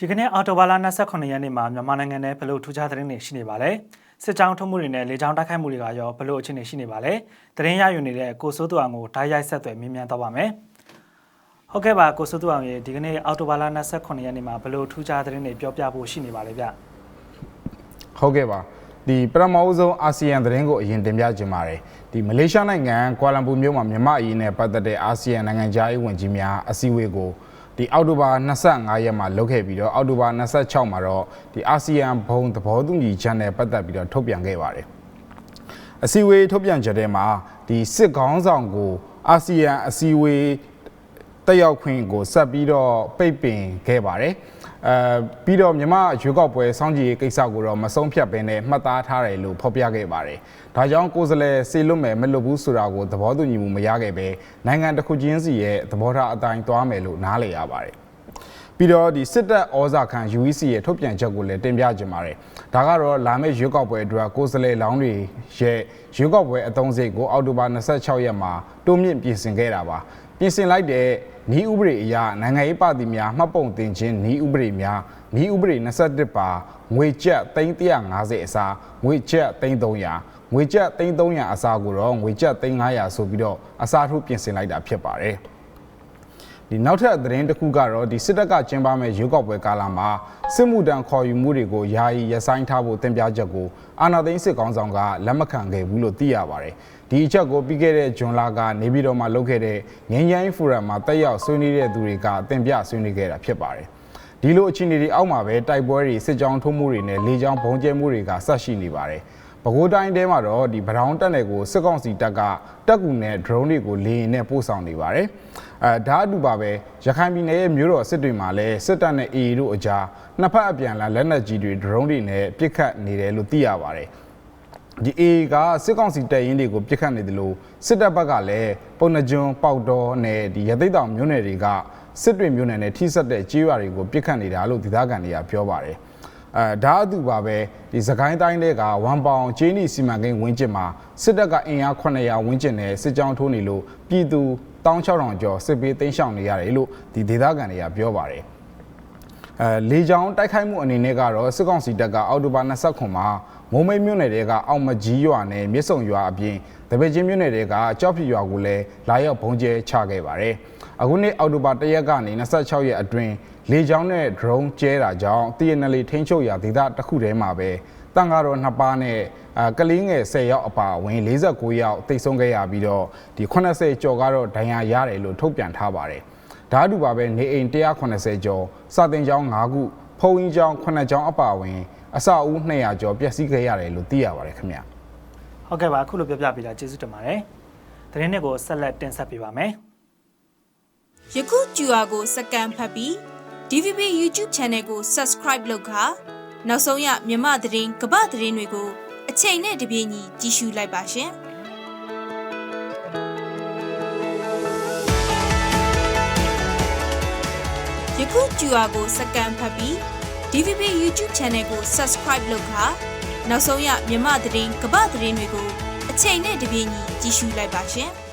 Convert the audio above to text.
ဒီကနေ့အော်တိုဘာလ29ရက်နေ့မှာမြန်မာနိုင်ငံနဲ့ဘလို့ထူးခြားသတင်းတွေရှိနေပါလဲစစ်ကြောင်းထုံးမှုတွေနဲ့လေကြောင်းတိုက်ခိုက်မှုတွေကရောဘလို့အခြေအနေရှိနေပါလဲသတင်းရယူနေတဲ့ကိုစိုးသူအောင်ကိုဓာတ်ရိုက်ဆက်သွယ်မြင်မြန်တော့ပါမယ်ဟုတ်ကဲ့ပါကိုစိုးသူအောင်ရေဒီကနေ့အော်တိုဘာလ29ရက်နေ့မှာဘလို့ထူးခြားသတင်းတွေပြောပြဖို့ရှိနေပါလဲဗျဟုတ်ကဲ့ပါဒီပထမအဦးဆုံးအာဆီယံသတင်းကိုအရင်တင်ပြခြင်းပါတယ်ဒီမလေးရှားနိုင်ငံကွာလမ်ပူမြို့မှာမြန်မာအရေးနဲ့ပတ်သက်တဲ့အာဆီယံနိုင်ငံခြားရေးဝန်ကြီးများအစည်းအဝေးကို ဒီအောက်တိုဘာ25ရက်မှာလုပ်ခဲ့ပြီးတော့အောက်တိုဘာ26မှာတော့ဒီအာဆီယံဘုံသဘောတူညီချက်နဲ့ပတ်သက်ပြီးတော့ထုတ်ပြန်ခဲ့ပါတယ်အစည်းအဝေးထုတ်ပြန်ချက်ထဲမှာဒီစစ်ခေါင်းဆောင်ကိုအာဆီယံအစည်းအဝေး တက်ရောက်ခွင့်ကိုဆက်ပြီးတော့ပိတ်ပင်ခဲ့ပါတယ်အဲပြီးတော့မြမရွေးကောက်ပွဲစောင့်ကြည့်ရေးကိစ္စကိုတော့မဆုံးဖြတ်ဘဲနဲ့မှတ်သားထားတယ်လို့ဖော်ပြခဲ့ပါတယ်။ဒါကြောင့်ကိုယ်စားလှယ်စေလွတ်မယ်မလွတ်ဘူးဆိုတာကိုသဘောတူညီမှုမရခဲ့ပဲနိုင်ငံတစ်ခုချင်းစီရဲ့သဘောထားအတိုင်းသွားမယ်လို့နားလည်ရပါတယ်။ ပြီးတော့ဒီစစ်တပ်ဩဇာခံ UEC ရဲ့ထုတ်ပြန်ချက်ကိုလည်းတင်ပြကြပါတယ်။ဒါကတော့လာမယ့်ရွေးကောက်ပွဲအတွက်ကိုယ်စားလှယ်လောင်းတွေရဲ့ရွေးကောက်ပွဲအသုံးစရိတ်ကိုအောက်တိုဘာ26ရက်မှာတိုးမြင့်ပြင်ဆင်ခဲ့တာပါ။ပြင်ဆင်လိုက်တဲ့နီးဥပဒေအရနိုင်ငံရေးပါတီများမှတ်ပုံတင်ခြင်းနီးဥပဒေများနီးဥပဒေ21ပါငွေကျပ်350အစားငွေကျပ်300ငွေကျပ်300အစားကိုတော့ငွေကျပ်300ဆိုပြီးတော့အစားထိုးပြင်ဆင်လိုက်တာဖြစ်ပါတယ်။ ဒီနောက်ထပ်သတင်းတစ်ခုကတော့ဒီစစ်တပ်ကကျင်းပမဲ့ရွေးကောက်ပွဲကာလမှာစစ်မှုတန်းခေါ်ယူမှုတွေကိုယာယီရပ်ဆိုင်းထားဖို့တင်ပြချက်ကိုအာဏာသိမ်းစစ်ကောင်ဆောင်ကလက်မခံခဲ့ဘူးလို့သိရပါတယ်။ဒီအချက်ကိုပြီးခဲ့တဲ့ဂျွန်လကနေပြည်တော်မှာလုပ်ခဲ့တဲ့ငင်းချိုင်းဖိုရမ်မှာတက်ရောက်ဆွေးနွေးတဲ့သူတွေကတင်ပြဆွေးနွေးခဲ့တာဖြစ်ပါတယ်။ဒီလိုအခြေအနေတွေအောက်မှာပဲတိုက်ပွဲတွေစစ်ကြောင်းထိုးမှုတွေနဲ့လေကြောင်းဘုံကျဲမှုတွေကဆက်ရှိနေပါတယ်။ ပဲခူးတိုင်းထဲမှာတော့ဒီဗရောင်းတက်နယ်ကိုစစ်ကောင်စီတပ်ကတက်ကူနဲ့ drone တွေကိုလေယာဉ်နဲ့ပို့ဆောင်နေပါတယ်။အဲဒါအတူပါပဲရခိုင်ပြည်နယ်ရဲ့မြို့တော်စစ်တွေမှာလည်းစစ်တပ်နဲ့ AA တို့အကြားနှစ်ဖက်အပြန်အလှန်လက်နက်ကြီးတွေ drone တွေနဲ့ပစ်ခတ်နေတယ်လို့သိရပါတယ်။ဒီ AA ကစစ်ကောင်စီတပ်ရင်းတွေကိုပစ်ခတ်နေတယ်လို့စစ်တပ်ဘက်ကလည်းပုံနှကျွန်းပေါက်တော်နဲ့ဒီရသိတ်တောင်မြို့နယ်တွေကစစ်တွေမြို့နယ်နဲ့ထိစပ်တဲ့ကြေးရွာတွေကိုပစ်ခတ်နေတာလို့ဒေသခံတွေကပြောပါတယ်။ အဲဒါအတူပါပဲဒီစကိုင်းတိုင်းတွေကဝမ်ပေါင်ကျင်းနီစီမံကိန်းဝင်းကျင်မှာစစ်တပ်ကအင်အား900ဝန်းကျင်နဲ့စစ်ကြောင်းထိုးနေလို့ပြည်သူ16000ကျော်စစ်ပေးသိမ်းရှောင်နေရတယ်လို့ဒီဒေသခံတွေကပြောပါတယ် အဲလေကြောင်းတိုက်ခိုက်မှုအနေနဲ့ကတော့စစ်ကောင်စီတပ်ကအောက်တိုဘာ29မှာမုံမိတ်မြို့နယ်တွေကအောက်မကြီးရွာနဲ့မြစ်ဆုံရွာအပြင်တပည့်ချင်းမြို့နယ်တွေကကြောက်ဖြူရွာကိုလည်းလာရောက်ဘုံကျဲချခဲ့ပါတယ်အခုနေ့အောက်တိုဘာ1ရက်ကနေ26ရက်အတွင်းလေကြောင်းနဲ့ drone ကျဲတာကြောင့် TNL ထိန်းချုပ်ရာဒေသတစ်ခုထဲမှာပဲတန်ကားတော်နှစ်ပါးနဲ့အာကလေးငယ်10ယောက်အပါအဝင်49ယောက်တိတ်ဆုံးခဲ့ရပြီးတော့ဒီ80ကျော်ကတော့ဒဏ်ရာရတယ်လို့ထုတ်ပြန်ထားပါတယ်။ ဓာတ်တူပါပဲနေအိမ်180ကျော်စာတင်ကျောင်း5ခုဖုံးကြီးကျောင်း9ကျောင်းအပါအဝင် အဆောက်အဦ200ကျော်ပျက်စီးခဲ့ရတယ်လို့သိရပါတယ်ခင်ဗျာဟုတ်ကဲ့ပါအခုလိုပြောပြပေးတာကျေးဇူးတင်ပါတယ်သတင်းတွေကိုဆက်လက်တင်ဆက်ပေးပါမယ်ယခု QR ကိုစကန်ဖတ်ပြီး DVB YouTube Channel ကို Subscribe လုပ်ခါနောက်ဆုံးရမြမသတင်းကပသတင်းတွေကိုအချိန်နဲ့တပြေးညီကြည့်ရှုလိုက်ပါရှင်။။ ယခု QR ကိုစကန်ဖတ်ပြီး DVB YouTube Channel ကို Subscribe လုပ်ခါနောက်ဆုံးရမြမသတင်းကပသတင်းတွေကိုအချိန်နဲ့တပြေးညီကြည့်ရှုလိုက်ပါရှင်။